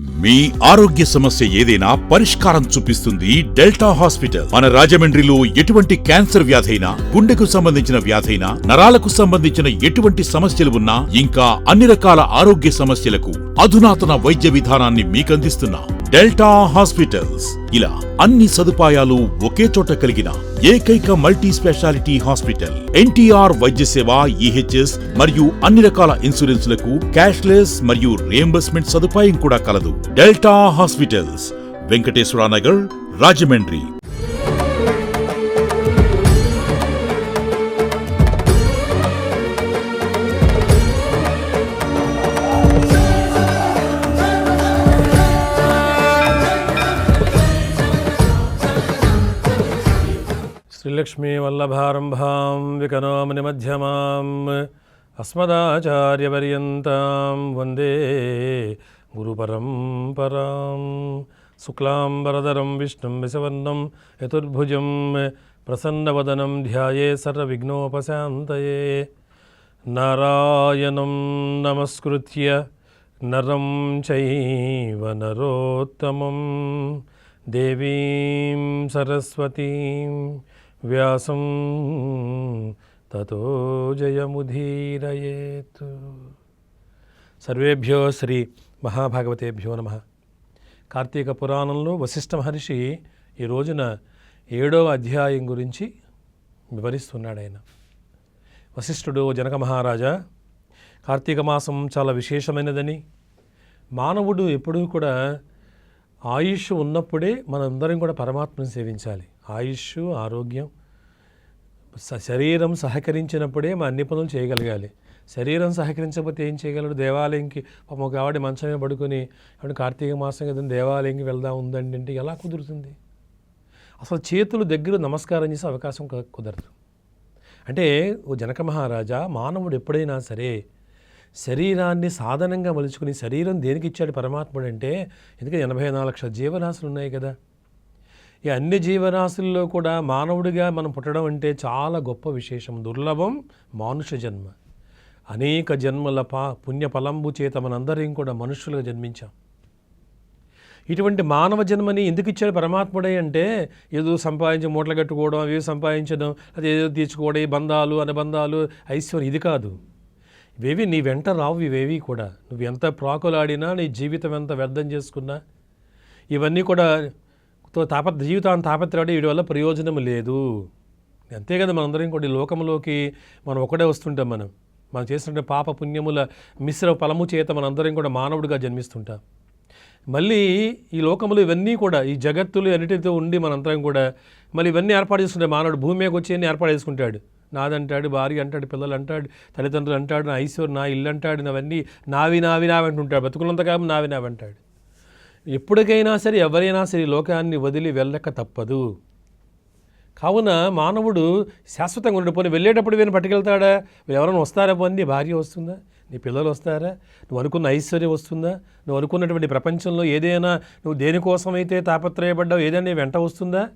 మీ ఆరోగ్య సమస్య ఏదైనా పరిష్కారం చూపిస్తుంది డెల్టా హాస్పిటల్. మన రాజమండ్రిలో ఎటువంటి క్యాన్సర్ వ్యాధైనా గుండెకు సంబంధించిన వ్యాధైనా నరాలకు సంబంధించిన ఎటువంటి సమస్యలు ఉన్నా ఇంకా అన్ని రకాల ఆరోగ్య సమస్యలకు అధునాతన వైద్య విధానాన్ని మీకందిస్తున్నాం. Delta hospitals. ఇలా అన్ని సదుపాయాలు ఒకే చోట కలిగిన ఏకైక మల్టీ స్పెషాలిటీ హాస్పిటల్. ఎన్టీఆర్ వైద్య సేవ ఈహెచ్ఎస్ మరియు అన్ని రకాల ఇన్సూరెన్స్లకు క్యాష్లెస్ మరియు రియంబర్స్మెంట్ సదుపాయం కూడా కలదు. Delta hospitals. వెంకటేశ్వర నగర్ రాజమండ్రి. श्रीलक्ष्मीवल्लभारम्भां विकनोमनिमध्यमाम् अस्मदाचार्यपर्यन्तां वंदे गुरुपरम्परां। शुक्लाम्बरधरं, विष्णुं, विसवर्णं यतुर्भुजं प्रसन्नवदनं ध्याये सर्वविघ्नोपशान्तये। नारायणं नमस्कृत्य नरं चैव नरोत्तमम् देवीं सरस्वतीं వ్యాసం తతో జయముధీరయేత్. సర్వేభ్యో శ్రీ మహాభాగవతేభ్యో నమ. కార్తీక పురాణంలో వశిష్ఠ మహర్షి ఈ రోజున ఏడవ అధ్యాయం గురించి వివరిస్తున్నాడు ఆయన. వశిష్ఠుడు జనక మహారాజా కార్తీక మాసం చాలా విశేషమైనదని మానవుడు ఎప్పుడూ కూడా ఆయుష్ ఉన్నప్పుడే మనందరం కూడా పరమాత్మను సేవించాలి. ఆయుష్ ఆరోగ్యం స- శరీరం సహకరించినప్పుడే మా అన్ని పనులు చేయగలగాలి. శరీరం సహకరించకపోతే ఏం చేయగలడు? దేవాలయంకి పాపం ఒక ఆవిడ మంచమే పడుకొని ఆవిడ కార్తీక మాసం కదా దేవాలయంకి వెళ్దాం ఉందండి అంటే ఎలా కుదురుతుంది? అసలు చేతులు దగ్గర నమస్కారం చేసే అవకాశం కుదరదు. అంటే ఓ జనక మహారాజా మానవుడు ఎప్పుడైనా సరే శరీరాన్ని సాధనంగా మలుచుకుని శరీరం దేనికి ఇచ్చాడు పరమాత్ముడు అంటే ఎందుకంటే ఎనభై నాలుగు లక్షల జీవరాశులు ఉన్నాయి కదా. ఈ అన్ని జీవరాశుల్లో కూడా మానవుడిగా మనం పుట్టడం అంటే చాలా గొప్ప విశేషం. దుర్లభం మానుష జన్మ. అనేక జన్మల పా పుణ్యఫలంబు చేత మనందరం కూడా మనుషులుగా జన్మించాం. ఇటువంటి మానవ జన్మని ఎందుకు ఇచ్చాడు పరమాత్ముడే అంటే ఏదో సంపాదించి మూటలు కట్టుకోవడం అవి సంపాదించడం అది ఏదో తీర్చుకోవడం ఈ బంధాలు అనుబంధాలు ఐశ్వర్యం ఇది కాదు. ఇవేవి నీ వెంట రావు ఇవేవి కూడా. నువ్వు ఎంత ప్రాకులాడినా నీ జీవితం ఎంత వ్యర్థం చేసుకున్నా ఇవన్నీ కూడా తో తాప జీవితాన్ని తాపత్రపడి వీడి వల్ల ప్రయోజనం లేదు. అంతే కదా మనందరం కూడా ఈ లోకంలోకి మనం ఒకడే వస్తుంటాం మనం. మనం చేస్తుంటే పాప పుణ్యముల మిశ్ర ఫలము చేత మనందరం కూడా మానవుడిగా జన్మిస్తుంటాం. మళ్ళీ ఈ లోకములు ఇవన్నీ కూడా ఈ జగత్తులు అన్నిటితో ఉండి మనందరం కూడా మళ్ళీ ఇవన్నీ ఏర్పాటు చేసుకుంటాడు మానవుడు భూమి మీదకి వచ్చి అన్ని ఏర్పాటు చేసుకుంటాడు. నాదంటాడు భార్య అంటాడు పిల్లలు అంటాడు తల్లిదండ్రులు అంటాడు నా ఐశ్వర్యం నా ఇల్లు అంటాడు అవన్నీ నావి నావి నావి అంటుంటాడు. బతుకులంతకాలం నావి నావి అంటాడు. ఎప్పటికైనా సరే ఎవరైనా సరే లోకాన్ని వదిలి వెళ్ళక తప్పదు. కావున మానవుడు శాశ్వతంగా ఉండిపోయి వెళ్ళేటప్పుడు వీరిని పట్టుకెళ్తాడా? ఎవరైనా వస్తారా పోనీ? నీ భార్య వస్తుందా? నీ పిల్లలు వస్తారా? నువ్వు అనుకున్న ఐశ్వర్యం వస్తుందా? నువ్వు అనుకున్నటువంటి ప్రపంచంలో ఏదైనా నువ్వు దేనికోసమైతే తాపత్రయపడ్డావు? ఏదైనా నీ వెంట వస్తుందా?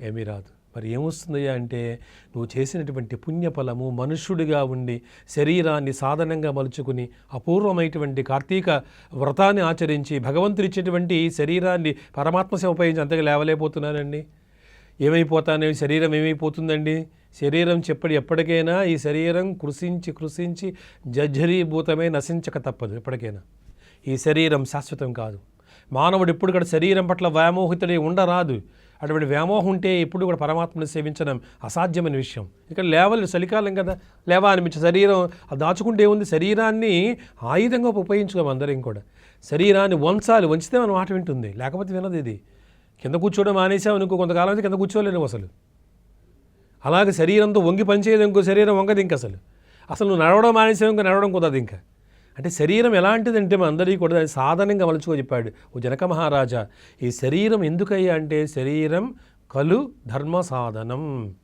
ఏమీ రాదు. మరి ఏమొస్తుందయ్యా అంటే నువ్వు చేసినటువంటి పుణ్యఫలము మనుష్యుడిగా ఉండి శరీరాన్ని సాధనంగా మలుచుకుని అపూర్వమైనటువంటి కార్తీక వ్రతాన్ని ఆచరించి భగవంతుడిచ్చేటువంటి శరీరాన్ని పరమాత్మ సేవ ఉపయోగించి అంతగా లేవలేకపోతున్నానండి. ఏమైపోతానే శరీరం ఏమైపోతుందండి? శరీరం చెప్పడి ఎప్పటికైనా ఈ శరీరం కృషించి కృషించి జర్జరీభూతమే నశించక తప్పదు ఎప్పటికైనా. ఈ శరీరం శాశ్వతం కాదు. మానవుడు ఎప్పుడు కూడా శరీరం పట్ల వ్యామోహితుడై ఉండరాదు. అటువంటి వ్యామోహం ఉంటే ఎప్పుడు కూడా పరమాత్మను సేవించడం అసాధ్యమైన విషయం. ఇక్కడ లేవలు చలికాలం కదా. లేవా అనిపించే శరీరం అది దాచుకుంటే ఉంది శరీరాన్ని ఆయుధంగా ఉపయోగించుకోము అందరం కూడా. శరీరాన్ని వంచాలి వంచితే మన మాట వింటుంది. లేకపోతే వినదు ఇది. కింద కూర్చోవడం మానేసాం ఇంకో కొంతకాలం అయితే కింద కూర్చోలేము అసలు. అలాగే శరీరంతో వంగి పనిచేయదు ఇంకో శరీరం వంగదు ఇంక అసలు. అసలు నువ్వు నడవడం మానేసావు ఇంకా నడవడం కుదరదు ఇంకా. అంటే శరీరం ఎలాంటిదంటే మన అందరికీ కూడా దాన్ని సాధనంగా మలుచుకో చెప్పాడు. ఓ జనక మహారాజా ఈ శరీరం ఎందుకయ్యా అంటే శరీరం కలు ధర్మ సాధనం.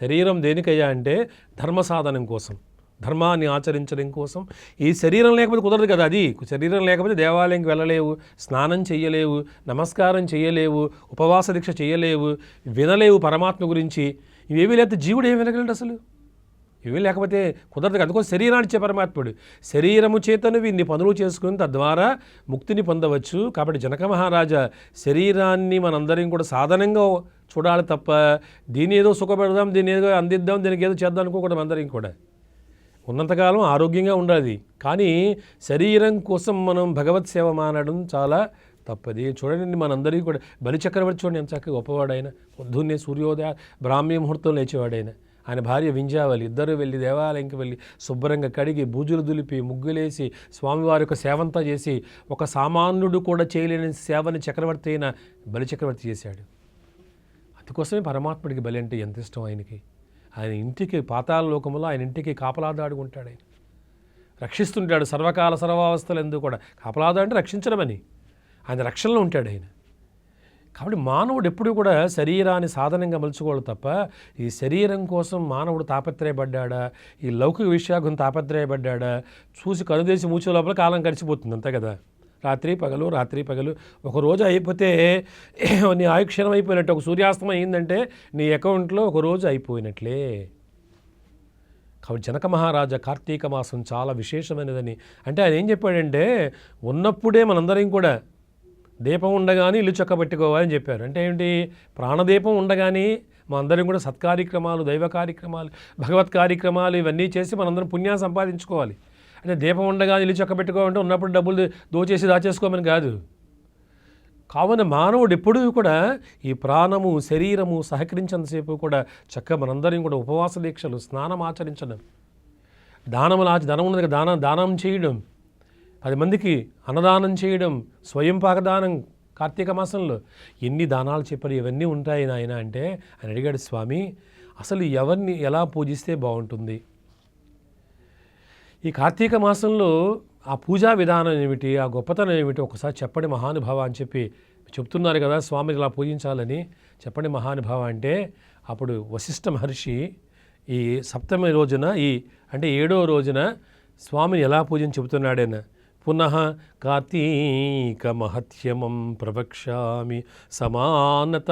శరీరం దేనికయ్యా అంటే ధర్మ సాధనం కోసం ధర్మాన్ని ఆచరించడం కోసం. ఈ శరీరం లేకపోతే కుదరదు కదా అది. శరీరం లేకపోతే దేవాలయంకి వెళ్ళలేవు స్నానం చేయలేవు నమస్కారం చేయలేవు ఉపవాస దీక్ష చేయలేవు వినలేవు పరమాత్మ గురించి. ఇవేవి లేకపోతే జీవుడు ఏం వినగలడు అసలు? ఇవి లేకపోతే కుదరదు కదా. అందుకోసం శరీరాన్ని ఇచ్చే పరమాత్ముడు. శరీరము చేతను ఇన్ని పనులు చేసుకుని తద్వారా ముక్తిని పొందవచ్చు. కాబట్టి జనక మహారాజా శరీరాన్ని మనందరం కూడా సాధనంగా చూడాలి తప్ప దీని ఏదో సుఖపెడదాం దీని ఏదో అందిద్దాం దీనికి ఏదో చేద్దాం అనుకోకూడదు అందరం కూడా. ఉన్నంతకాలం ఆరోగ్యంగా ఉండాలి. కానీ శరీరం కోసం మనం భగవత్ సేవ మానడం చాలా తప్పది. చూడండి మనందరికీ కూడా. బలి చక్రవర్తి చూడండి ఎంత చక్కగా గొప్పవాడు పొద్దున్నే సూర్యోదయ బ్రాహ్మీ ముహూర్తం లేచేవాడైనా. ఆయన భార్య వింజావలి ఇద్దరు వెళ్ళి దేవాలయంకి వెళ్ళి శుభ్రంగా కడిగి బూజులు దులిపి ముగ్గులేసి స్వామివారి యొక్క సేవంతా చేసి ఒక సామాన్యుడు కూడా చేయలేని సేవని చక్రవర్తి అయిన బలి చక్రవర్తి చేశాడు. అందుకోసమే పరమాత్ముడికి బలి అంటే ఎంత ఇష్టం ఆయనకి? ఆయన ఇంటికి పాతాల లోకంలో ఆయన ఇంటికి కాపలాదాడుకుంటాడు ఆయన. రక్షిస్తుంటాడు సర్వకాల సర్వావస్థలు ఎందుకు కూడా. కాపలాదా అంటే రక్షించడమని. ఆయన రక్షణలో ఉంటాడు ఆయన. కాబట్టి మానవుడు ఎప్పుడు కూడా శరీరాన్ని సాధనంగా మలుచుకోవాలి తప్ప ఈ శరీరం కోసం మానవుడు తాపత్రయపడ్డాడా? ఈ లౌకిక విషయాగం తాపత్రయపడ్డాడా? చూసి కనుదేసి మూచే లోపల కాలం గడిచిపోతుంది అంతే కదా? రాత్రి పగలు రాత్రి పగలు. ఒక రోజు అయిపోతే నీ ఆయుక్షణం అయిపోయినట్టు ఒక సూర్యాస్తమం అయిందంటే నీ అకౌంట్లో ఒక రోజు అయిపోయినట్లే. కాబట్టి జనక మహారాజా కార్తీక మాసం చాలా విశేషమైనదని. అంటే ఆయన ఏం చెప్పాడంటే ఉన్నప్పుడే మనందరం కూడా దీపం ఉండగానే ఇల్లు చక్కబెట్టుకోవాలని చెప్పారు. అంటే ఏంటి? ప్రాణదీపం ఉండగానే మా అందరం కూడా సత్కార్యక్రమాలు దైవ కార్యక్రమాలు భగవత్ కార్యక్రమాలు ఇవన్నీ చేసి మనందరం పుణ్యాన్ని సంపాదించుకోవాలి. అంటే దీపం ఉండగానే ఇల్లు చక్కబెట్టుకోవాలంటే ఉన్నప్పుడు డబ్బులు దోచేసి దాచేసుకోమని కాదు. కావున మానవుడు ఎప్పుడూ కూడా ఈ ప్రాణము శరీరము సహకరించినంతసేపు కూడా చక్కగా మనందరం కూడా ఉపవాస దీక్షలు స్నానం ఆచరించడం దానములు ఆచ ధనం ఉన్నది దానం దానం చేయడం పది మందికి అన్నదానం చేయడం స్వయం పాకదానం కార్తీక మాసంలో ఎన్ని దానాలు చెప్పారు ఇవన్నీ ఉంటాయి నాయన అంటే ఆయన అడిగాడు స్వామి అసలు ఎవరిని ఎలా పూజిస్తే బాగుంటుంది? ఈ కార్తీక మాసంలో ఆ పూజా విధానం ఏమిటి ఆ గొప్పతనం ఏమిటి ఒకసారి చెప్పండి మహానుభావ అని చెప్పి చెప్తున్నారు కదా స్వామిని ఇలా పూజించాలని చెప్పండి మహానుభావ అంటే. అప్పుడు వశిష్ఠ మహర్షి ఈ సప్తమి రోజున ఈ అంటే ఏడో రోజున స్వామిని ఎలా పూజని చెబుతున్నాడేనా? పునః కార్తీకమహత్యమం ప్రవక్ష్యామి సమానత.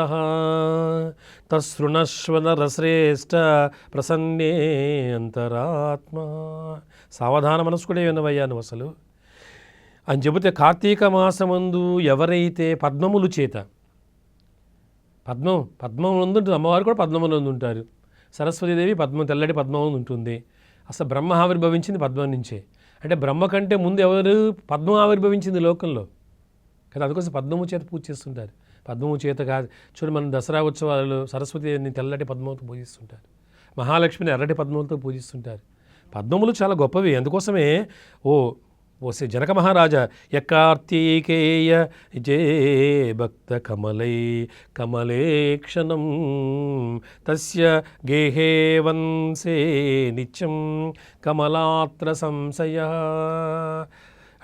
తశృణశ్వనరశ్రేష్ట ప్రసన్నే అంతరాత్మ. సావధాన మనస్కుడే వినవయ్యా నువ్వు అసలు. అని చెబితే కార్తీక మాసమందు ఎవరైతే పద్మములు చేత పద్మం పద్మం ఉంటుంది అమ్మవారు కూడా పద్మములు ఉంటారు సరస్వతీదేవి పద్మం తెల్లటి పద్మం ఉంటుంది అసలు బ్రహ్మ ఆవిర్భవించింది పద్మం నుంచే. అంటే బ్రహ్మ కంటే ముందు ఎవరు పద్మం ఆవిర్భవించింది లోకంలో? కదా అందుకోసం పద్మము చేత పూజ చేస్తుంటారు. పద్మము చేత కాదు. చూడండి మనం దసరా ఉత్సవాలలో సరస్వతిని తెల్లటి పద్మంతో పూజిస్తుంటారు. మహాలక్ష్మిని ఎర్రటి పద్మంతో పూజిస్తుంటారు. పద్మములు చాలా గొప్పవి. అందుకోసమే ఓ ఓసే జనక మహారాజా యకార్తీకేయ జే భక్త కమలై కమలేక్షణం తస్య గేహే వంశే నిత్యం కమలాత్ర సంశయ.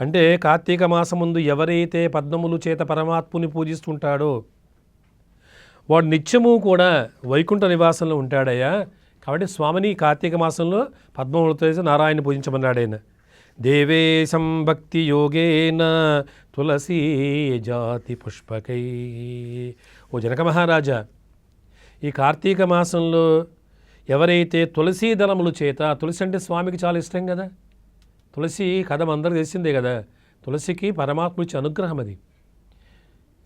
అంటే కార్తీక మాసం ముందు ఎవరైతే పద్మములు చేత పరమాత్ముని పూజిస్తుంటాడో వాడు నిత్యము కూడా వైకుంఠ నివాసంలో ఉంటాడయ్యా. కాబట్టి స్వామిని కార్తీక మాసంలో పద్మములతో నారాయణ పూజించమన్నాడు ఆయన. దేవేశం భక్తి యోగేన తులసీ జాతి పుష్పకై ఓ జనక మహారాజా ఈ కార్తీక మాసంలో ఎవరైతే తులసీ దళములు చేత తులసి అంటే స్వామికి చాలా ఇష్టం కదా? తులసి కథ అందరికి తెలిసిందే కదా? తులసికి పరమాత్ముడిచి అనుగ్రహం అది.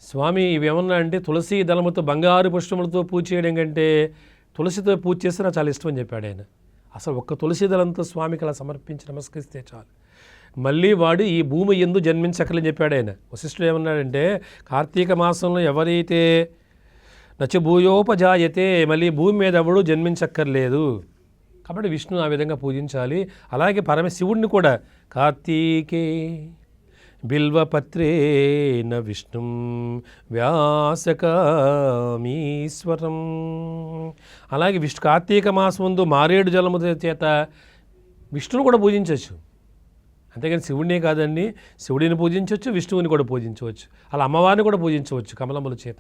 స్వామి ఇవేమన్నా అంటే తులసి దళముతో బంగారు పుష్పములతో పూజ చేయడం కంటే తులసితో పూజ చేస్తే నాకు చాలా ఇష్టం అని చెప్పాడు ఆయన. అసలు ఒక్క తులసి దళంతో స్వామికి అలా సమర్పించి నమస్కరిస్తే చాలు. మళ్ళీ వాడు ఈ భూమి ఎందు జన్మించకలని చెప్పాడు ఆయన. వశిష్ఠుడు ఏమన్నాడంటే కార్తీక మాసంలో ఎవరైతే నచభూయోపజాయతే మళ్ళీ భూమి మీద ఎవడు జన్మించక్కర్లేదు. కాబట్టి విష్ణు ఆ విధంగా పూజించాలి. అలాగే పరమశివుడిని కూడా కార్తీకే బిల్వపత్రేన విష్ణుం వ్యాసకామీశ్వరం. అలాగే విష్ణు కార్తీక మాసం ముందు మారేడు జలము చేత విష్ణును కూడా పూజించవచ్చు. అంతేగాని శివుడినే కాదండి. శివుడిని పూజించవచ్చు విష్ణువుని కూడా పూజించవచ్చు. అలా అమ్మవారిని కూడా పూజించవచ్చు కమలముల చేత.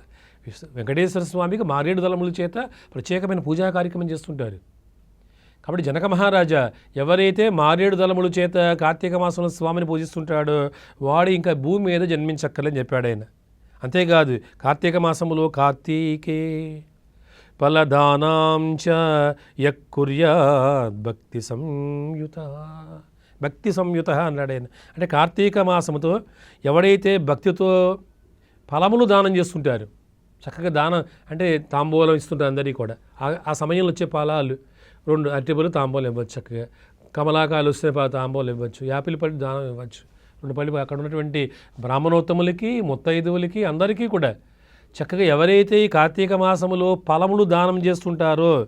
వెంకటేశ్వర స్వామికి మారేడు దళముల చేత ప్రత్యేకమైన పూజా కార్యక్రమం చేస్తుంటారు. కాబట్టి జనక మహారాజా ఎవరైతే మారేడు దళముల చేత కార్తీక మాసంలో స్వామిని పూజిస్తుంటాడో వాడు ఇంకా భూమి మీద జన్మించక్కర్లని చెప్పాడు ఆయన. అంతేకాదు కార్తీక మాసములో కార్తీకే ఫలదానాం చ యక్కుర్యాద్ భక్తి సంయుత భక్తి సంయుత అన్నాడు ఆయన. అంటే కార్తీక మాసముతో ఎవడైతే భక్తితో ఫలములు దానం చేస్తుంటారు చక్కగా దానం అంటే తాంబూలం ఇస్తుంటారు అందరికీ కూడా. ఆ- సమయంలో వచ్చే ఫలాలు రెండు అరటిపళ్ళు తాంబూలం ఇవ్వచ్చు చక్కగా. కమలాకాయలు వస్తే ప- తాంబూలం ఇవ్వచ్చు యాపిల్ పళ్ళు దానం ఇవ్వచ్చు. రెండు పళ్ళు అక్కడ ఉన్నటువంటి బ్రాహ్మణోత్తములకి ముత్తైదువులకి అందరికీ కూడా చక్కగా ఎవరైతే ఈ కార్తీక మాసములో ఫలములు దానం చేస్తుంటారో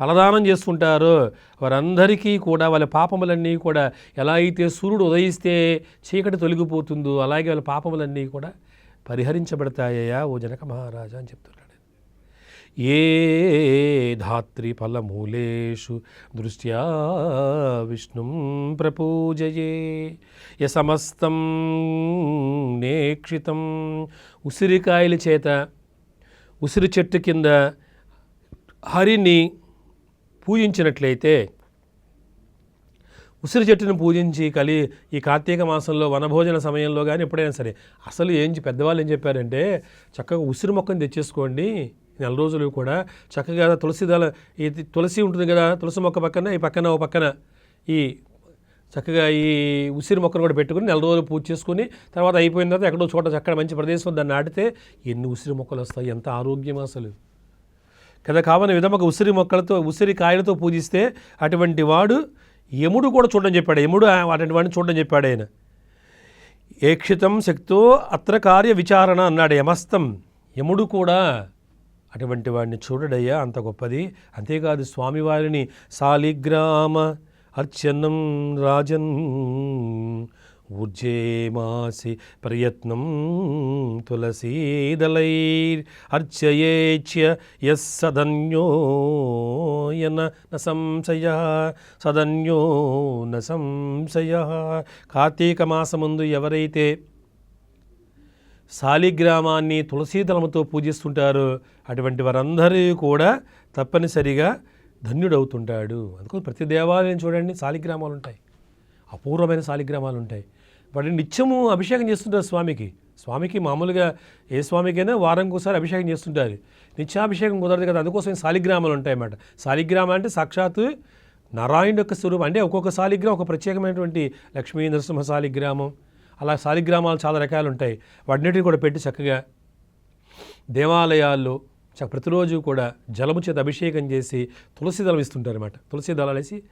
ఫలదానం చేస్తుంటారో వారందరికీ కూడా వాళ్ళ పాపములన్నీ కూడా ఎలా అయితే సూర్యుడు ఉదయిస్తే చీకటి తొలగిపోతుందో అలాగే వాళ్ళ పాపములన్నీ కూడా పరిహరించబడతాయా ఓ జనక మహారాజా అని చెప్తున్నాడు. ఏ ధాత్రి ఫలమూలేషు దృష్ట్యా విష్ణుం ప్రపూజయే. య సమస్తం నేక్షితం ఉసిరికాయల చేత ఉసిరి చెట్టు కింద హరిని పూజించినట్లయితే ఉసిరి చెట్టును పూజించి కలి ఈ కార్తీక మాసంలో వనభోజన సమయంలో కానీ ఎప్పుడైనా సరే అసలు ఏం పెద్దవాళ్ళు ఏం చెప్పారంటే చక్కగా ఉసిరి మొక్కను తెచ్చేసుకోండి నెల రోజులు కూడా చక్కగా తులసి దళ ఈ తులసి ఉంటుంది కదా తులసి మొక్క పక్కన ఈ పక్కన ఓ పక్కన ఈ చక్కగా ఈ ఉసిరి మొక్కను కూడా పెట్టుకుని నెల రోజులు పూజ చేసుకుని తర్వాత అయిపోయిన తర్వాత ఎక్కడో చోట చక్కడ మంచి ప్రదేశం దాన్ని నాటితే ఎన్ని ఉసిరి మొక్కలు వస్తాయి ఎంత ఆరోగ్యం అసలు. కదా కావని విధముగా ఉసిరి మొక్కలతో ఉసిరి కాయలతో పూజిస్తే అటువంటి వాడు యముడు కూడా చూడడం చెప్పాడు. యముడు అటువంటి వాడిని చూడడం చెప్పాడు ఆయన. ఏక్షితం శక్తో అత్ర కార్య విచారణ అన్నాడు యమస్తం. యముడు కూడా అటువంటి వాడిని చూడడయ్యా అంత గొప్పది. అంతేకాదు స్వామివారిని సాలిగ్రామ అర్చనం రాజన్ ఊర్జేమాసి ప్రయత్నం తులసీదలైర్ ఎస్ యస్ సదన్యో యన న సంశయ సదన్యో న సంశయ. కార్తీక మాసముందు ఎవరైతే శాలిగ్రామాన్ని తులసీదళముతో పూజిస్తుంటారో అటువంటి వారందరూ కూడా తప్పనిసరిగా ధన్యుడవుతుంటాడు. అందుకని ప్రతి దేవాలయం చూడండి శాలిగ్రామాలు ఉంటాయి అపూర్వమైన శాలిగ్రామాలు ఉంటాయి వాటిని నిత్యము అభిషేకం చేస్తుంటారు స్వామికి. స్వామికి మామూలుగా ఏ స్వామికైనా వారంకి ఒకసారి అభిషేకం చేస్తుంటారు. నిత్యాభిషేకం కుదరదు కదా అందుకోసం శాలిగ్రామాలు ఉంటాయి అన్నమాట శాలిగ్రామం అంటే సాక్షాత్తు నారాయణ యొక్క స్వరూపం. అంటే ఒక్కొక్క శాలిగ్రామం ఒక ప్రత్యేకమైనటువంటి లక్ష్మీ నరసింహ శాలిగ్రామం అలా శాలిగ్రామాలు చాలా రకాలు ఉంటాయి వాటిని కూడా పెట్టి చక్కగా దేవాలయాల్లో చ- ప్రతిరోజు కూడా జలము చేత అభిషేకం చేసి తులసి దళం ఇస్తుంటారన్నమాట. తులసి దళాలు వేసి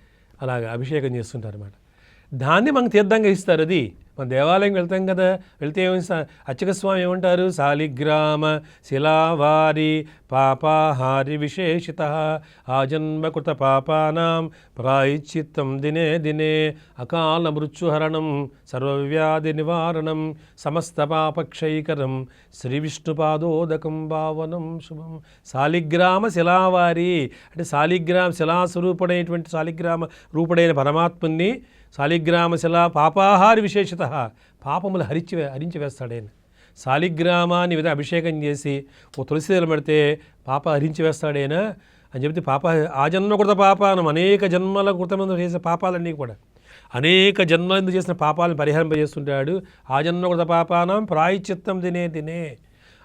అలాగ అభిషేకం చేస్తుంటారన్నమాట. దాన్ని మనకు తీర్థంగా ఇస్తారు అది. మన దేవాలయం వెళ్తాం కదా వెళ్తే ఏమి అర్చక స్వామి ఏమంటారు? శాలిగ్రామ శిలావారి పాపాహారి విశేషిత. ఆజన్మకృత పాపానాం ప్రాయశ్చిత్తం దినే దినే. అకాల మృత్యుహరణం సర్వవ్యాధి నివారణం సమస్త పాపక్షైకరం శ్రీ విష్ణుపాదోదకం భావనం శుభం. శాలిగ్రామ శిలావారి అంటే శాలిగ్రామ శిలాస్వరూపుడైనటువంటి శాలిగ్రామ రూపుడైన పరమాత్ముని శాలిగ్రామ శిలా పాపాహారి విశేషత. పాపములు హరించి హరించి వేస్తాడైన శాలిగ్రామాన్ని విధ అభిషేకం చేసి ఓ తులసి దళం పెడితే పాప హరించి వేస్తాడేనా అని చెప్తే పాప ఆ జన్మ కృత పాపానం అనేక జన్మల కృతమందు చేసిన పాపాలన్నీ కూడా. అనేక జన్మలందు చేసిన పాపాలను పరిహరింపజేస్తుంటాడు? ఆ జన్మ కృత పాపానం ప్రాయశ్చిత్తం తినే తినే.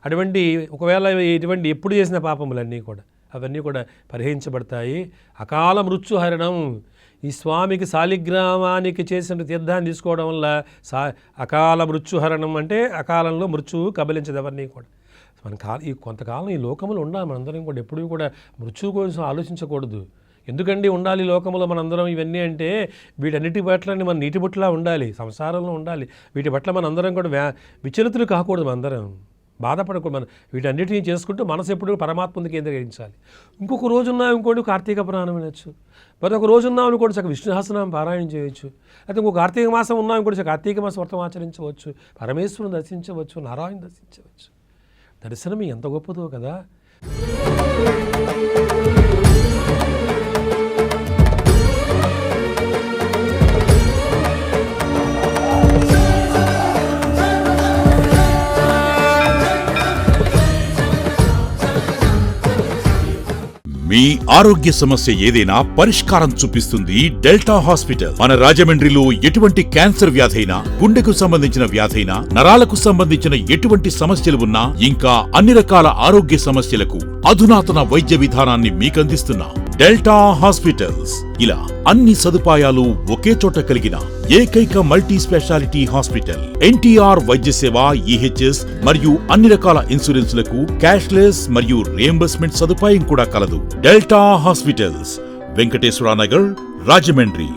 అటువంటి ఒకవేళ ఇటువంటి ఎప్పుడు చేసిన పాపములన్నీ కూడా అవన్నీ కూడా పరిహరించబడతాయి. అకాల మృత్యుహరణం ఈ స్వామికి శాలిగ్రామానికి చేసిన తీర్థాన్ని తీసుకోవడం వల్ల సా అకాల మృత్యుహరణం అంటే అకాలంలో మృత్యువు కబలించదు ఎవరిని కూడా. మన కాల ఈ కొంతకాలం ఈ లోకంలో ఉండాలి మనందరం కూడా ఎప్పుడూ కూడా మృత్యువు కోసం ఆలోచించకూడదు. ఎందుకండి ఉండాలి లోకంలో మనందరం ఇవన్నీ అంటే వీటన్నిటి పట్ల మన నీటి బుట్టలా ఉండాలి సంసారంలో ఉండాలి. వీటి పట్ల మనందరం కూడా వ్యా విచలితులు కాకూడదు మనందరం. బాధపడకూడదు. మనం వీటన్నిటిని చేసుకుంటూ మనసు ఎప్పుడు పరమాత్మని కేంద్రీకరించాలి. ఇంకొక రోజు ఉన్నా ఇంకోటి కార్తీక పురాణం వినొచ్చు. మరొక రోజు ఉన్నాం అనుకోండి చక్క విష్ణుహాసనం పారాయణం చేయొచ్చు. అయితే ఇంకో కార్తీక మాసం ఉన్నాం ఇంకోటి చక్క కార్తీక మాసం వ్రతం ఆచరించవచ్చు. పరమేశ్వరుని దర్శించవచ్చు నారాయణ దర్శించవచ్చు. దర్శనం ఎంత గొప్పదో కదా. మీ ఆరోగ్య సమస్య ఏదైనా పరిష్కారం చూపిస్తుంది డెల్టా హాస్పిటల్. మన రాజమండ్రిలో ఎటువంటి క్యాన్సర్ వ్యాధైనా గుండెకు సంబంధించిన వ్యాధైనా నరాలకు సంబంధించిన ఎటువంటి సమస్యలు ఉన్నా ఇంకా అన్ని రకాల ఆరోగ్య సమస్యలకు అధునాతన వైద్య విధానాన్ని మీకందిస్తున్నాం. Delta hospitals. ఇలా అన్ని సదుపాయాలు ఒకే చోట కలిగిన ఏకైక మల్టీ స్పెషాలిటీ హాస్పిటల్. ఎన్టీఆర్ వైద్య సేవ ఈహెచ్ఎస్ మరియు అన్ని రకాల ఇన్సూరెన్స్లకు క్యాష్లెస్ మరియు రియంబర్స్మెంట్ సదుపాయం కూడా కలదు. Delta hospitals. వెంకటేశ్వర నగర్ రాజమండ్రి.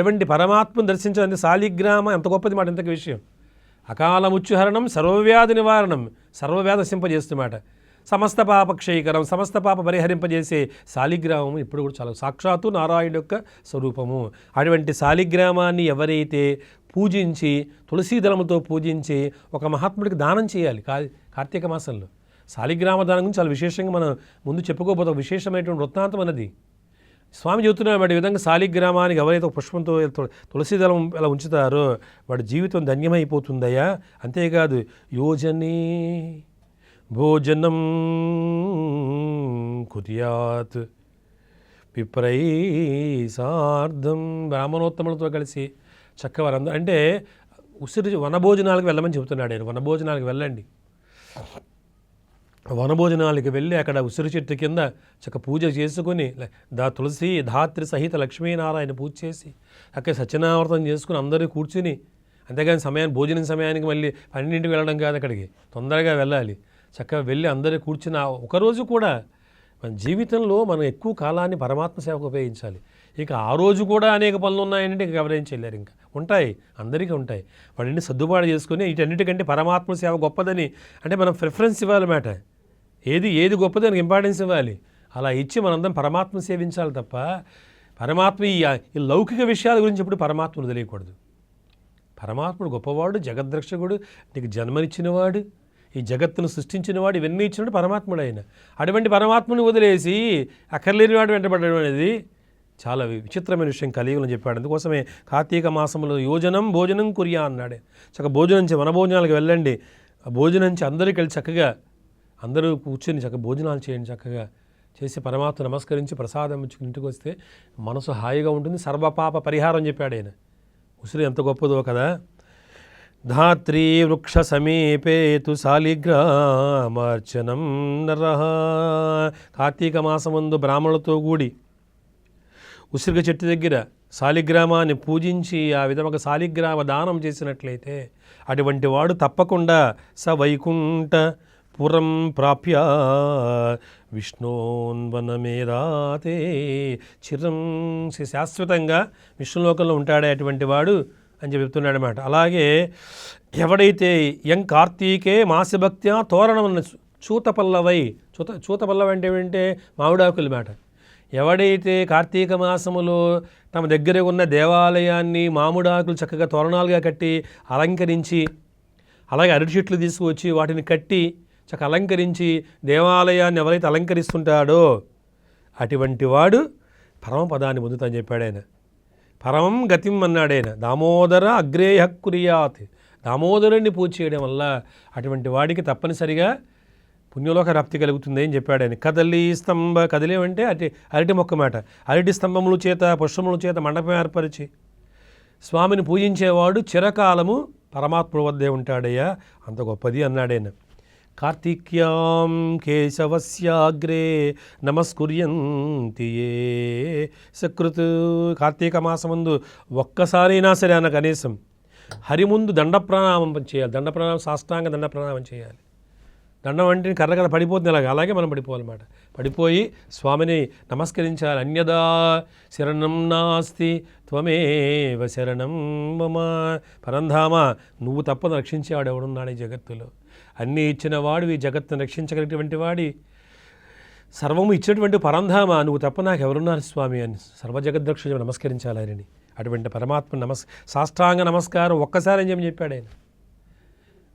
అటువంటి పరమాత్మను దర్శించడానికి శాలిగ్రామ ఎంత గొప్పది మాట ఇంతకు విషయం. అకాల ముచ్చుహరణం సర్వవ్యాధి నివారణం సర్వవ్యాధ సింపజేస్తున్నమాట. సమస్త పాప క్షయకరం సమస్త పాప పరిహరింపజేసే శాలిగ్రామం ఇప్పుడు కూడా చాలా సాక్షాత్తు నారాయణ యొక్క స్వరూపము. అటువంటి శాలిగ్రామాన్ని ఎవరైతే పూజించి తులసీదళముతో పూజించి ఒక మహాత్ముడికి దానం చేయాలి కా కార్తీక మాసంలో. శాలిగ్రామ దానం గురించి చాలా విశేషంగా మనం ముందు చెప్పుకోబోతే ఒక విశేషమైనటువంటి వృత్తాంతం అన్నది. స్వామి చెబుతున్నాడు వాడి విధంగా శాలిగ్రామానికి ఎవరైతే పుష్పంతో తులసిదళం ఎలా ఇలా ఉంచుతారో వాడి జీవితం ధన్యమైపోతుందయ్యా. అంతేకాదు యోజని భోజనం కుర్యాత్ పిప్రై సార్థం బ్రాహ్మణోత్తములతో కలిసి చక్కవారందరూ అంటే ఉసిరి వనభోజనాలకు వెళ్ళమని చెబుతున్నాడు ఆయన. వనభోజనాలకు వెళ్ళండి. వనభోజనాలకి వెళ్ళి అక్కడ ఉసిరి చెట్టు కింద చక్క పూజ చేసుకొని దా తులసి ధాత్రి సహిత లక్ష్మీనారాయణ పూజ చేసి అక్కడ సత్యనావర్తం చేసుకుని అందరూ కూర్చుని అంతేగాని సమయాన్ని భోజనం సమయానికి మళ్ళీ పన్నెండింటికి వెళ్ళడం కాదు అక్కడికి తొందరగా వెళ్ళాలి. చక్కగా వెళ్ళి అందరూ కూర్చుని ఒకరోజు కూడా మన జీవితంలో మనం ఎక్కువ కాలాన్ని పరమాత్మ సేవకు ఉపయోగించాలి. ఇక ఆ రోజు కూడా అనేక పనులు ఉన్నాయంటే ఇక ఎవరేం ఇంకా. ఉంటాయి అందరికీ ఉంటాయి. వాటిని సర్దుబాటు చేసుకుని వీటన్నిటికంటే పరమాత్మ సేవ గొప్పదని అంటే మనం ప్రిఫరెన్స్ ఇవ్వాలన్నమాట ఏది ఏది గొప్పది దానికి ఇంపార్టెన్స్ ఇవ్వాలి. అలా ఇచ్చి మనందరం పరమాత్మ సేవించాలి తప్ప పరమాత్మ ఈ లౌకిక విషయాల గురించి ఎప్పుడు పరమాత్మను తెలియకూడదు పరమాత్ముడు గొప్పవాడు జగద్రక్షకుడు నీకు జన్మనిచ్చినవాడు ఈ జగత్తును సృష్టించినవాడు ఇవన్నీ ఇచ్చినవాడు పరమాత్ముడు ఆయన అటువంటి పరమాత్మను వదిలేసి అక్కర్లేని వాడు వెంటబడడం అనేది చాలా విచిత్రమైన విషయం కలియుగం చెప్పాడు. అందుకోసమే కార్తీక మాసంలో యోజనం భోజనం కురియా అన్నాడే. చక్క భోజనం వనభోజనాలకు వెళ్ళండి. భోజనం అందరూ కలిసి వెళ్ళి చక్కగా అందరూ కూర్చొని చక్కగా భోజనాలు చేయండి చక్కగా చేసి పరమాత్మ నమస్కరించి ప్రసాదం ఇచ్చుకుని ఇంటికి వస్తే మనసు హాయిగా ఉంటుంది. సర్వపాప పరిహారం చెప్పాడు ఆయన. ఉసిరి ఎంత గొప్పదో కదా. ధాత్రీ వృక్ష సమీపే తు శాలిగ్రామార్చనం నర. కార్తీక మాసమందు బ్రాహ్మణులతో కూడి ఉసిరిక చెట్టు దగ్గర శాలిగ్రామాన్ని పూజించి ఆ విధముగా శాలిగ్రామ దానం చేసినట్లయితే అటువంటి వాడు తప్పకుండా స వైకుంఠ పురం ప్రాప్య విష్ణోన్వనమేరాతే చిరం శాశ్వతంగా విష్ణులోకంలో ఉంటాడే అటువంటి వాడు అని చెప్పి చెప్తున్నాడు అనమాట అలాగే ఎవడైతే యం కార్తీకే మాసభక్త్యా తోరణం చూత పల్లవై చూత చూత పల్లవ అంటే ఏంటంటే మామిడాకుల మాట. ఎవడైతే కార్తీక మాసములో తమ దగ్గర ఉన్న దేవాలయాన్ని మామిడాకులు చక్కగా తోరణాలుగా కట్టి అలంకరించి అలాగే అరటి చెట్లు తీసుకువచ్చి వాటిని కట్టి చక్క అలంకరించి దేవాలయాన్ని ఎవరైతే అలంకరిస్తుంటాడో అటువంటి వాడు పరమపదాన్ని పొందుతాని చెప్పాడు ఆయన. పరమం గతిం అన్నాడు ఆయన. దామోదర అగ్రేయ కురియాత్ దామోదరుణ్ణి పూజ చేయడం వల్ల అటువంటి వాడికి తప్పనిసరిగా పుణ్యలోక ప్రాప్తి కలుగుతుంది అని చెప్పాడు ఆయన. కదలి స్తంభ కదిలేమంటే అటి అరటి మొక్క మాట. అరటి స్తంభముల చేత పుష్పముల చేత మండపం ఏర్పరిచి స్వామిని పూజించేవాడు చిరకాలము పరమాత్మ వద్దే ఉంటాడయ్యా. అంత గొప్పది అన్నాడైనా కార్తీక్యాం కేశవస్యాగ్రే నమస్కుర్యంతి ఏ సకృత్ కార్తీక మాసముందు ఒక్కసారైనా సరే అన్న కనీసం హరి ముందు దండ ప్రణామం చేయాలి దండ ప్రణామం సాష్టాంగ దండ ప్రణామం చేయాలి దండం అంటే కర్ర కర్ర పడిపోతుంది అలాగే? అలాగే మనం పడిపోవాలన్నమాట. పడిపోయి స్వామిని నమస్కరించాలి. అన్యదా శరణం నాస్తి త్వమేవ శరణం మమ. పరంధామ నువ్వు తప్పని రక్షించేవాడు ఎవడున్నాడు ఈ జగత్తులో? అన్నీ ఇచ్చిన వాడు ఈ జగత్తును రక్షించగలిగినటువంటి వాడి. సర్వము ఇచ్చినటువంటి పరంధామ నువ్వు తప్ప నాకు ఎవరున్నారు స్వామి అని సర్వజగద్రక్ష నమస్కరించాలి ఆయనని. అటువంటి పరమాత్మ నమస్ సాష్టాంగ నమస్కారం ఒక్కసారి అని చెప్పి చెప్పాడు ఆయన.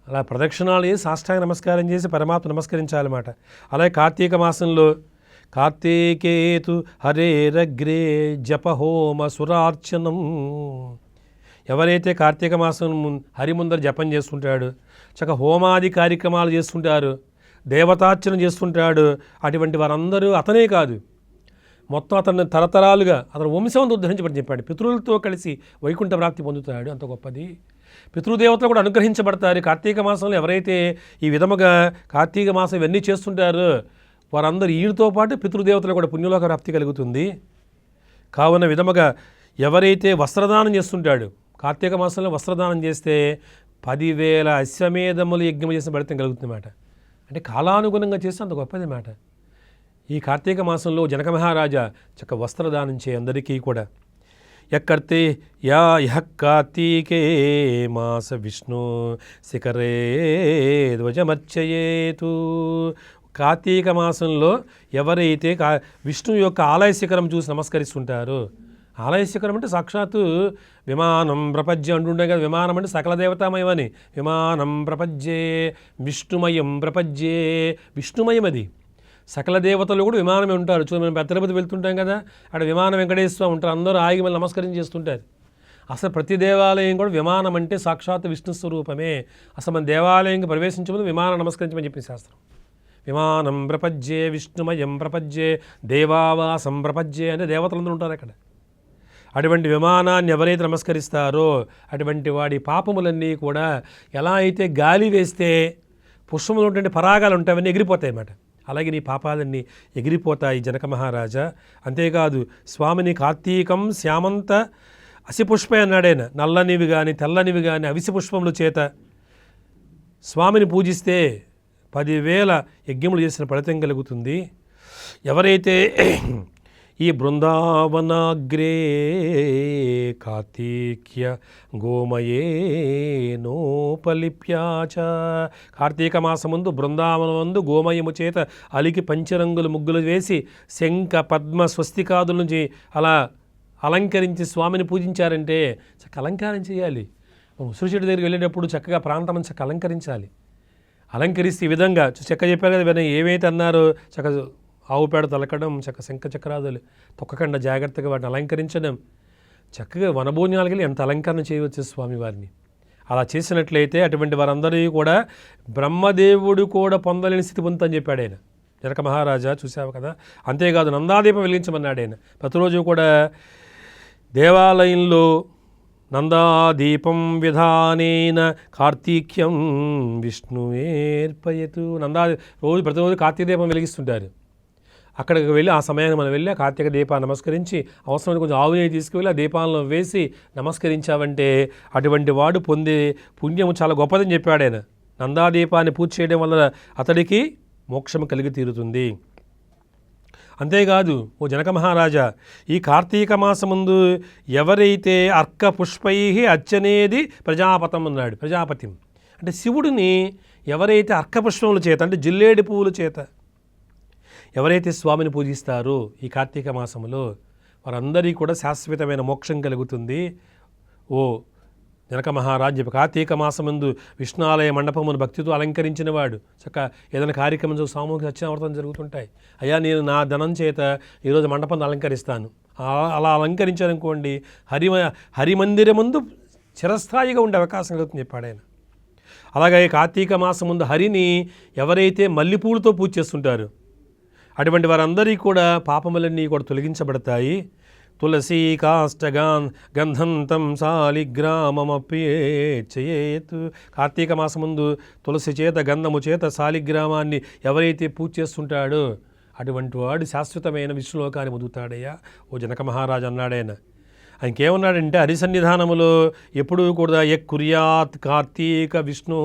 అలా ప్రదక్షిణాలు చేసి సాష్టాంగ నమస్కారం చేసి పరమాత్మ నమస్కరించాలన్నమాట అలాగే కార్తీక మాసంలో కార్తీకేతు హరేరగ్రే జపహోమ సురార్చనం. ఎవరైతే కార్తీక మాసం హరి ముందర జపం చేస్తుంటాడు చక్కగా హోమాది కార్యక్రమాలు చేస్తుంటారు దేవతార్చన చేస్తుంటాడు. అటువంటి వారందరూ అతనే కాదు. మొత్తం అతను తరతరాలుగా అతను వంశం ఉద్ధరించబడి చెప్పాడు. పితృలతో కలిసి వైకుంఠ ప్రాప్తి పొందుతాడు. అంత గొప్పది. పితృదేవతలు కూడా అనుగ్రహించబడతారు. కార్తీక మాసంలో ఎవరైతే ఈ విధముగా కార్తీక మాసం ఇవన్నీ చేస్తుంటారో వారందరూ ఈయనతో పాటు పితృదేవతలు కూడా పుణ్యలోక ప్రాప్తి కలుగుతుంది. కావున విధముగా ఎవరైతే వస్త్రదానం చేస్తుంటాడు కార్తీక మాసంలో వస్త్రదానం చేస్తే పదివేల అశ్వమేధములు యజ్ఞం చేసిన ఫలితం కలుగుతుందన్నమాట అంటే కాలానుగుణంగా చేస్తే అంత గొప్పది మాట. ఈ కార్తీక మాసంలో జనక మహారాజా చక్క వస్త్రదానం చే అందరికీ కూడా. ఎక్కర్తే యా యహ కార్తీకే మాస విష్ణు శిఖరే ధ్వజమర్చయేతు. కార్తీక మాసంలో ఎవరైతే కా విష్ణు యొక్క ఆలయ శిఖరం చూసి నమస్కరిస్తుంటారో ఆలయ శిఖరం అంటే సాక్షాత్తు విమానం ప్రపజ్య అంటుండే కదా విమానం అంటే సకల దేవతామయమని విమానం ప్రపజ్యే విష్ణుమయం ప్రపజ్యే విష్ణుమయం అది సకల దేవతలు కూడా విమానమే ఉంటారు. చూడండి మనం పెద్ద తిరుపతి వెళ్తుంటాం కదా అక్కడ విమానం వెంకటేశ్వర ఉంటారు అందరూ ఆగి మళ్ళీ నమస్కారం చేస్తుంటారు. అసలు ప్రతి దేవాలయం కూడా విమానం అంటే సాక్షాత్ విష్ణు స్వరూపమే. అసలు మన దేవాలయంకి ప్రవేశించబోదు విమానం నమస్కరించమని చెప్పిన శాస్త్రం. విమానం ప్రపజ్యే విష్ణుమయం ప్రపజ్యే దేవావాసం ప్రపజ్యే అంటే దేవతలందరూ ఉంటారు అక్కడ. అటువంటి విమానాన్ని ఎవరైతే నమస్కరిస్తారో అటువంటి వాడి పాపములన్నీ కూడా ఎలా అయితే గాలి వేస్తే పుష్పములు ఉంటే పరాగాలు ఉంటాయి అవన్నీ ఎగిరిపోతాయి అన్నమాట. అలాగే నీ పాపాలన్నీ ఎగిరిపోతాయి జనక మహారాజా. అంతేకాదు స్వామిని కార్తీకం శ్యామంత అసిపుష్పే అన్నాడైన. నల్లనివి కానీ తెల్లనివి కానీ అవిసి పుష్పముల చేత స్వామిని పూజిస్తే పదివేల యజ్ఞములు చేసిన ఫలితం కలుగుతుంది. ఎవరైతే ఈ బృందావనాగ్రే కార్తీక్య గోమయే నోపలిప్యాచ కార్తీక మాసముందు బృందావనమందు గోమయము చేత అలికి పంచరంగుల ముగ్గులు వేసి శంఖ పద్మ స్వస్తికాదుల నుంచి అలా అలంకరించి స్వామిని పూజించారంటే చక్క అలంకారం చేయాలి. ఉసిరి చెట్టు దగ్గరికి వెళ్ళేటప్పుడు చక్కగా ప్రాంతం చక్క అలంకరించాలి. అలంకరిస్తే ఈ విధంగా చెక్క చెప్పారు కదా విన ఏవైతే అన్నారో చక్క ఆవు పేడ తలకడం చక్క శంఖ చక్రాదులు తొక్కకుండా జాగ్రత్తగా వాటిని అలంకరించడం. చక్కగా వనభోజనాలకి వెళ్ళి ఎంత అలంకరణ చేయవచ్చు స్వామి వారిని. అలా చేసినట్లయితే అటువంటి వారందరూ కూడా బ్రహ్మదేవుడు కూడా పొందలేని స్థితి పొందుతని చెప్పాడు ఆయన. జనక మహారాజా చూసావు కదా? అంతేకాదు నందాదీపం వెలిగించమన్నాడు ఆయన. ప్రతిరోజు కూడా దేవాలయంలో నందాదీపం విధానేన కార్తీక్యం విష్ణువేర్పయతు నందా రోజు ప్రతిరోజు కార్తీక దీపం వెలిగిస్తుంటారు. అక్కడికి వెళ్ళి ఆ సమయాన్ని మనం వెళ్ళి ఆ కార్తీక దీపాన్ని నమస్కరించి అవసరమైన కొంచెం ఆవు నెయ్యి తీసుకువెళ్ళి ఆ దీపాలను వేసి నమస్కరించావంటే అటువంటి వాడు పొందే పుణ్యము చాలా గొప్పదని చెప్పాడు ఆయన. నందాదీపాన్ని పూజ చేయడం వల్ల అతడికి మోక్షం కలిగి తీరుతుంది. అంతేకాదు ఓ జనక మహారాజా ఈ కార్తీక మాసముందు ఎవరైతే అర్క పుష్పై అర్చనేది ప్రజాపతం అన్నాడు ప్రజాపతి. అంటే శివుడిని ఎవరైతే అర్క పుష్పముల చేత అంటే జిల్లేడి పువ్వుల చేత ఎవరైతే స్వామిని పూజిస్తారో ఈ కార్తీక మాసంలో వారందరికీ కూడా శాశ్వతమైన మోక్షం కలుగుతుంది. ఓ జనక మహారాజ్ కార్తీక మాసమందు విష్ణాలయ మండపమును భక్తితో అలంకరించిన వాడు. చక్క ఏదైనా కార్యక్రమం సామూహిక సత్యావర్తనం జరుగుతుంటాయి. అయ్యా నేను నా ధనం చేత ఈరోజు మండపం అలంకరిస్తాను. అలా అలంకరించారనుకోండి హరి హరిమందిరమందు చిరస్థాయిగా ఉండే అవకాశం కలుగుతుంది చెప్పాడు ఆయన. అలాగే కార్తీక మాసం ముందు హరిని ఎవరైతే మల్లెపూలతో పూజ చేస్తుంటారు అటువంటి వారందరికీ కూడా పాపములన్నీ కూడా తొలగించబడతాయి. తులసి కాష్టగాన్ గంధంతం సాలిగ్రామమప్యేచ్చేత్ కార్తీక మాసం ముందు తులసి చేత గంధము చేత సాలిగ్రామాన్ని ఎవరైతే పూజ చేస్తుంటాడో అటువంటి వాడు శాశ్వతమైన విష్ణులోకాన్ని పొందుతాడయ్యా ఓ జనక మహారాజు అన్నాడాయన. ఇంకేమన్నాడంటే హరిసన్నిధానములో ఎప్పుడూ కూడా ఎ కుర్యాత్ కార్తీక విష్ణు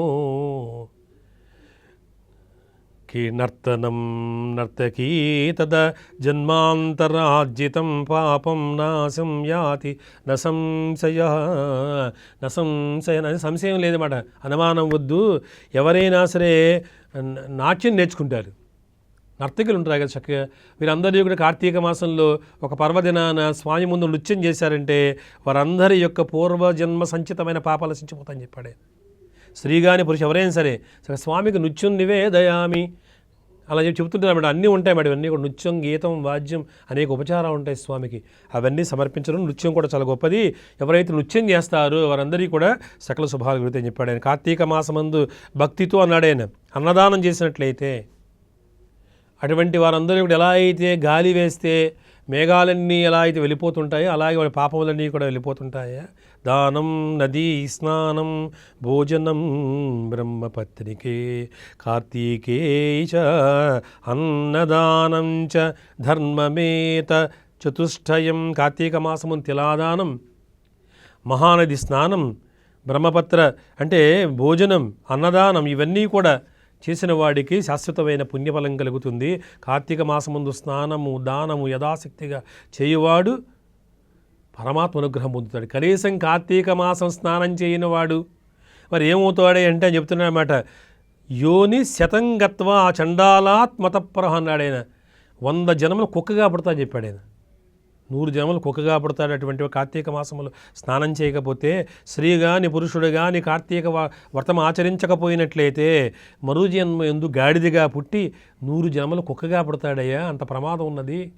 కీర్నర్తనం నర్తకీ తద జన్మాంతరార్జితం పాపం నాశం యాతి న సంశయ న సంశయ సంశయం లేదన్నమాట। అనుమానం వద్దు। ఎవరైనా సరే నాట్యం నేర్చుకుంటారు। నర్తకులు ఉంటారు కదా చక్కగా। వీరందరూ కూడా కార్తీక మాసంలో ఒక పర్వదినాన స్వామి ముందు నృత్యం చేశారంటే వారందరి యొక్క పూర్వజన్మ సంచితమైన పాపాలు సించిపోతాయని చెప్పాడు స్త్రీ కానీ పురుషు ఎవరైనా సరే సరే స్వామికి నృత్యం నివేదయామి అలా చెప్పి చెప్తుంటారు మేడం అన్నీ ఉంటాయి మేడం ఇవన్నీ కూడా నృత్యం గీతం వాద్యం అనేక ఉపచారాలు ఉంటాయి స్వామికి. అవన్నీ సమర్పించడం నృత్యం కూడా చాలా గొప్పది. ఎవరైతే నృత్యం చేస్తారో వారందరికీ కూడా సకల శుభాలు గురితే చెప్పాడు ఆయన. కార్తీక మాసమందు భక్తితో అన్నాడు ఆయన అన్నదానం చేసినట్లయితే అటువంటి వారందరూ ఇప్పుడు ఎలా అయితే గాలి వేస్తే మేఘాలన్నీ ఎలా అయితే వెళ్ళిపోతుంటాయో అలాగే వాళ్ళ పాపములన్నీ కూడా వెళ్ళిపోతుంటాయా? దానం నదీ స్నానం భోజనం బ్రహ్మపత్రికే కార్తీకే చ అన్నదానం చ ధర్మమేత చతుష్టయం కార్తీక మాసము తిలాదానం మహానది స్నానం బ్రహ్మపత్ర అంటే భోజనం అన్నదానం ఇవన్నీ కూడా చేసిన వాడికి శాశ్వతమైన పుణ్యఫలం కలుగుతుంది. కార్తీక మాసముందు స్నానము దానము యథాశక్తిగా చేయువాడు పరమాత్మ అనుగ్రహం పొందుతాడు. కనీసం కార్తీక మాసం స్నానం చేయని వాడు మరి ఏమవుతాడే అంటే అని చెప్తున్నాడనమాట యోని శతంగత్వ చండాలాత్మతపర అన్నాడు ఆయన. వంద జన్మలు కుక్కగా పుడతా చెప్పాడు ఆయన. నూరు జన్మలు కుక్కగా పుడతాడు అటువంటి కార్తీక మాసములు స్నానం చేయకపోతే స్త్రీ గాని పురుషుడు కానీ కార్తీక వ్రతం ఆచరించకపోయినట్లయితే మరు జన్మ ఎందు గాడిదిగా పుట్టి నూరు జన్మలు కుక్కగా పుడతాడయ్యా. అంత ప్రమాదం ఉన్నది.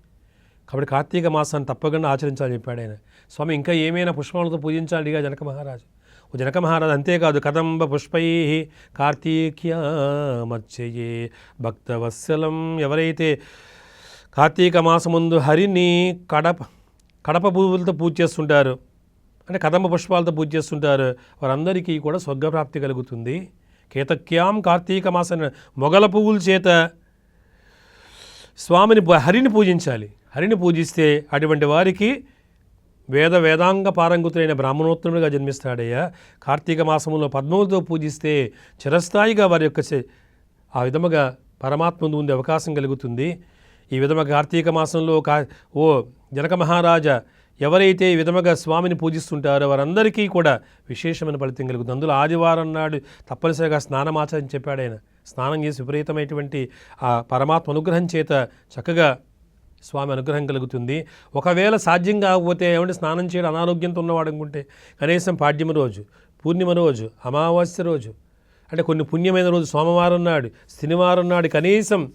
కాబట్టి కార్తీక మాసాన్ని తప్పకుండా ఆచరించాలని చెప్పాడు ఆయన. స్వామి ఇంకా ఏమైనా పుష్పములతో పూజించాలిగా జనక మహారాజు. ఓ జనక మహారాజు అంతేకాదు కదంబ పుష్పై కార్తీక్యమర్చయే భక్తవత్సలం. ఎవరైతే కార్తీక మాసముందు హరిని కడప కడప పువ్వులతో పూజ చేస్తుంటారు అంటే కదంబ పుష్పాలతో పూజ చేస్తుంటారు వారందరికీ కూడా స్వర్గప్రాప్తి కలుగుతుంది. కేతక్యాం కార్తీక మాసం మొగల పువ్వుల చేత స్వామిని హరిని పూజించాలి. హరిని పూజిస్తే అటువంటి వారికి వేద వేదాంగ పారంగుతులైన బ్రాహ్మణోత్తముడిగా జన్మిస్తాడయ్యా. కార్తీక మాసంలో పద్మములతో పూజిస్తే చిరస్థాయిగా వారి యొక్క ఆ విధముగా పరమాత్మ ఉండే అవకాశం కలుగుతుంది. ఈ విధముగా కార్తీక మాసంలో కా ఓ జనక మహారాజా ఎవరైతే ఈ విధముగా స్వామిని పూజిస్తుంటారో వారందరికీ కూడా విశేషమైన ఫలితం కలుగుతుంది. అందులో ఆదివారం నాడు తప్పనిసరిగా స్నానమాచారని చెప్పాడు ఆయన. స్నానం చేసి విపరీతమైనటువంటి ఆ పరమాత్మ అనుగ్రహం చేత చక్కగా స్వామి అనుగ్రహం కలుగుతుంది. ఒకవేళ సాధ్యం కాకపోతే ఏమంటే స్నానం చేయడం అనారోగ్యంతో ఉన్నవాడు అనుకుంటే కనీసం పాడ్యమ రోజు పూర్ణిమ రోజు అమావాస్య రోజు అంటే కొన్ని పుణ్యమైన రోజు సోమవారం నాడు శనివారం నాడు కనీసం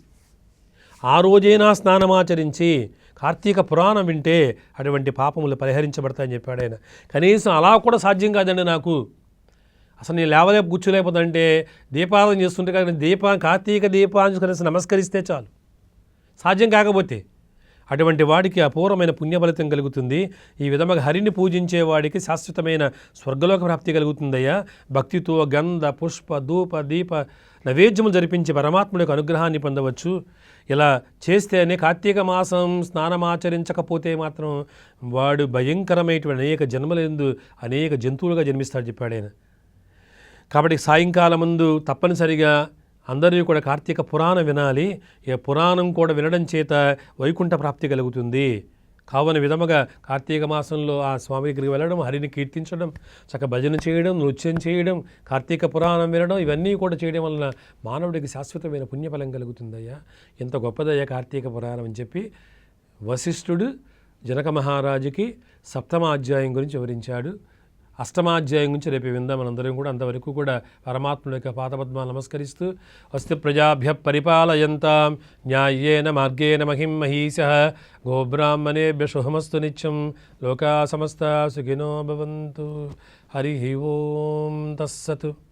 ఆ రోజైనా స్నానమాచరించి కార్తీక పురాణం వింటే అటువంటి పాపములు పరిహరించబడతాయని చెప్పాడు ఆయన. కనీసం అలా కూడా సాధ్యం కాదండి నాకు. అసలు నేను లేవలేపు కూర్చోలేకపోతుంటే దీపావళి చేస్తుంటే కానీ దీపా కార్తీక దీపాన్ని కనీసం నమస్కరిస్తే చాలు. సాధ్యం కాకపోతే అటువంటి వాడికి అపూర్వమైన పుణ్యఫలితం కలుగుతుంది. ఈ విధముగా హరిని పూజించే వాడికి శాశ్వతమైన స్వర్గలోక ప్రాప్తి కలుగుతుందయ్యా. భక్తితో గంధ పుష్ప ధూప దీప నైవేద్యము జరిపించి పరమాత్ముడి యొక్క అనుగ్రహాన్ని పొందవచ్చు. ఇలా చేస్తేనే కార్తీక మాసం స్నానమాచరించకపోతే మాత్రం వాడు భయంకరమైనటువంటి అనేక జన్మలందు అనేక జంతువులుగా జన్మిస్తాడు చెప్పాడు ఆయన. కాబట్టి సాయంకాలం ముందు తప్పనిసరిగా అందరూ కూడా కార్తీక పురాణం వినాలి. ఈ పురాణం కూడా వినడం చేత వైకుంఠ ప్రాప్తి కలుగుతుంది. కావున విధముగా కార్తీక మాసంలో ఆ స్వామి దగ్గరికి వెళ్ళడం హరిని కీర్తించడం చక్క భజన చేయడం నృత్యం చేయడం కార్తీక పురాణం వినడం ఇవన్నీ కూడా చేయడం వలన మానవుడికి శాశ్వతమైన పుణ్యఫలం కలుగుతుందయ్యా. ఎంత గొప్పదయ్యా కార్తీక పురాణం అని చెప్పి వశిష్ఠుడు జనక మహారాజుకి సప్తమాధ్యాయం గురించి వివరించాడు. అష్టమాధ్యాయం గురించి రేపు విందాం. మనందరం కూడా అంతవరకు కూడా పరమాత్ముడి యొక్క పాదపద్మాలు నమస్కరిస్తూ అస్తి ప్రజాభ్య పరిపాలయంతాం న్యాయేన మార్గేణ మహిం మహీశ గోబ్రాహ్మణేభ్య శుభమస్తు నిత్యం లోకా సమస్త సుఖినో భవంతు హరి ఓం తస్సతు.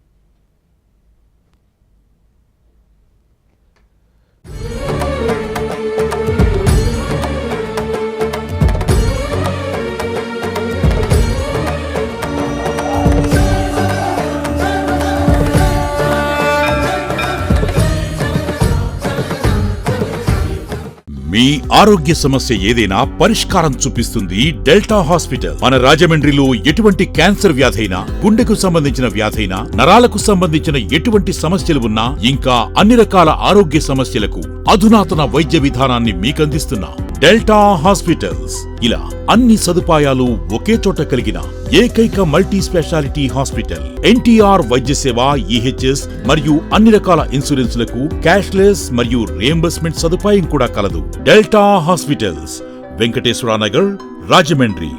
మీ ఆరోగ్య సమస్య ఏదైనా పరిష్కారం చూపిస్తుంది డెల్టా హాస్పిటల్. మన రాజమండ్రిలో ఎటువంటి క్యాన్సర్ వ్యాధైనా గుండెకు సంబంధించిన వ్యాధైనా నరాలకు సంబంధించిన ఎటువంటి సమస్యలు ఉన్నా ఇంకా అన్ని రకాల ఆరోగ్య సమస్యలకు అధునాతన వైద్య విధానాన్ని మీకందిస్తున్నా డెల్టా హాస్పిటల్స్. ఇలా అన్ని సదుపాయాలు ఒకే చోట కలిగిన ఏకైక మల్టీ స్పెషాలిటీ హాస్పిటల్ ఎన్టీఆర్ వైద్య సేవ ఈహెచ్ఎస్ మరియు అన్ని రకాల ఇన్సూరెన్సులకు క్యాష్లెస్ మరియు రియంబర్స్మెంట్ సదుపాయం కూడా కలదు. Delta hospitals Venkateswara Nagar Rajahmundry.